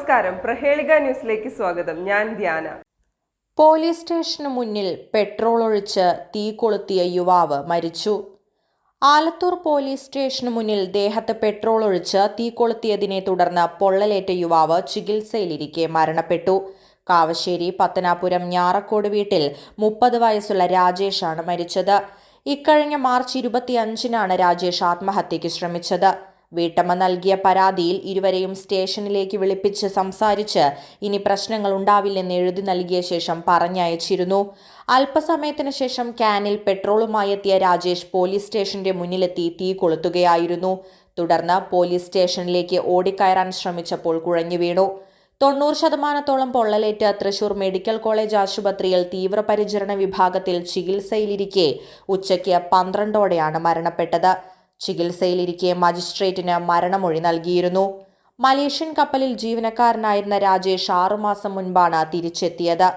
നമസ്കാരം. പ്രഹേളിക ന്യൂസിലേക്ക് സ്വാഗതം. ഞാൻ ധ്യാന. പോലീസ് സ്റ്റേഷന് മുന്നിൽ പെട്രോൾ ഒഴിച്ച് തീ കൊളുത്തിയ യുവാവ് മരിച്ചു. ആലത്തൂർ പോലീസ് സ്റ്റേഷന് മുന്നിൽ ദേഹത്ത് പെട്രോൾ ഒഴിച്ച് തീ കൊളുത്തിയതിനെ തുടർന്ന് പൊള്ളലേറ്റ യുവാവ് ചികിത്സയിലിരിക്കെ മരണപ്പെട്ടു. കാവശ്ശേരി പത്തനാപുരം ഞാറക്കോട് വീട്ടിൽ മുപ്പത് വയസ്സുള്ള രാജേഷാണ് മരിച്ചത്. ഇക്കഴിഞ്ഞ മാർച്ച് ഇരുപത്തിയഞ്ചിനാണ് രാജേഷ് ആത്മഹത്യയ്ക്ക് ശ്രമിച്ചത്. വീട്ടമ്മ നൽകിയ പരാതിയിൽ ഇരുവരെയും സ്റ്റേഷനിലേക്ക് വിളിപ്പിച്ച് സംസാരിച്ച് ഇനി പ്രശ്നങ്ങൾ ഉണ്ടാവില്ലെന്ന് എഴുതി നൽകിയ ശേഷം പറഞ്ഞയച്ചിരുന്നു. അല്പസമയത്തിന് ശേഷം ക്യാനിൽ പെട്രോളുമായി എത്തിയ രാജേഷ് പോലീസ് സ്റ്റേഷന്റെ മുന്നിലെത്തി തീ കൊളുത്തുകയായിരുന്നു. തുടർന്ന് പോലീസ് സ്റ്റേഷനിലേക്ക് ഓടിക്കയറാൻ ശ്രമിച്ചപ്പോൾ കുഴഞ്ഞു വീണു. തൊണ്ണൂറ് ശതമാനത്തോളം പൊള്ളലേറ്റ് തൃശൂർ മെഡിക്കൽ കോളേജ് ആശുപത്രിയിൽ തീവ്രപരിചരണ വിഭാഗത്തിൽ ചികിത്സയിലിരിക്കെ ഉച്ചയ്ക്ക് പന്ത്രണ്ടോടെയാണ് മരണപ്പെട്ടത്. ചികിത്സയിലിരിക്കെ മജിസ്ട്രേറ്റിന് മരണമൊഴി നൽകിയിരുന്നു. മലേഷ്യൻ കപ്പലിൽ ജീവനക്കാരനായിരുന്ന രാജേഷ് ആറുമാസം മുൻപാണ് തിരിച്ചെത്തിയത്.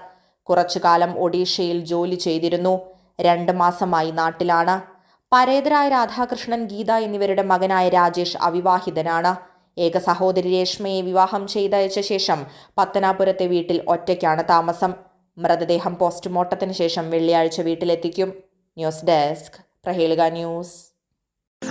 കുറച്ചുകാലം ഒഡീഷയിൽ ജോലി ചെയ്തിരുന്നു. രണ്ട് മാസമായി നാട്ടിലാണ്. പരേതരായ രാധാകൃഷ്ണൻ ഗീത എന്നിവരുടെ മകനായ രാജേഷ് അവിവാഹിതനാണ്. ഏക സഹോദരി രേഷ്മയെ വിവാഹം ചെയ്തയച്ച ശേഷം പത്തനാപുരത്തെ വീട്ടിൽ ഒറ്റയ്ക്കാണ് താമസം. മൃതദേഹം പോസ്റ്റ്മോർട്ടത്തിന് ശേഷം വെള്ളിയാഴ്ച വീട്ടിലെത്തിക്കും. News desk Prahelika news.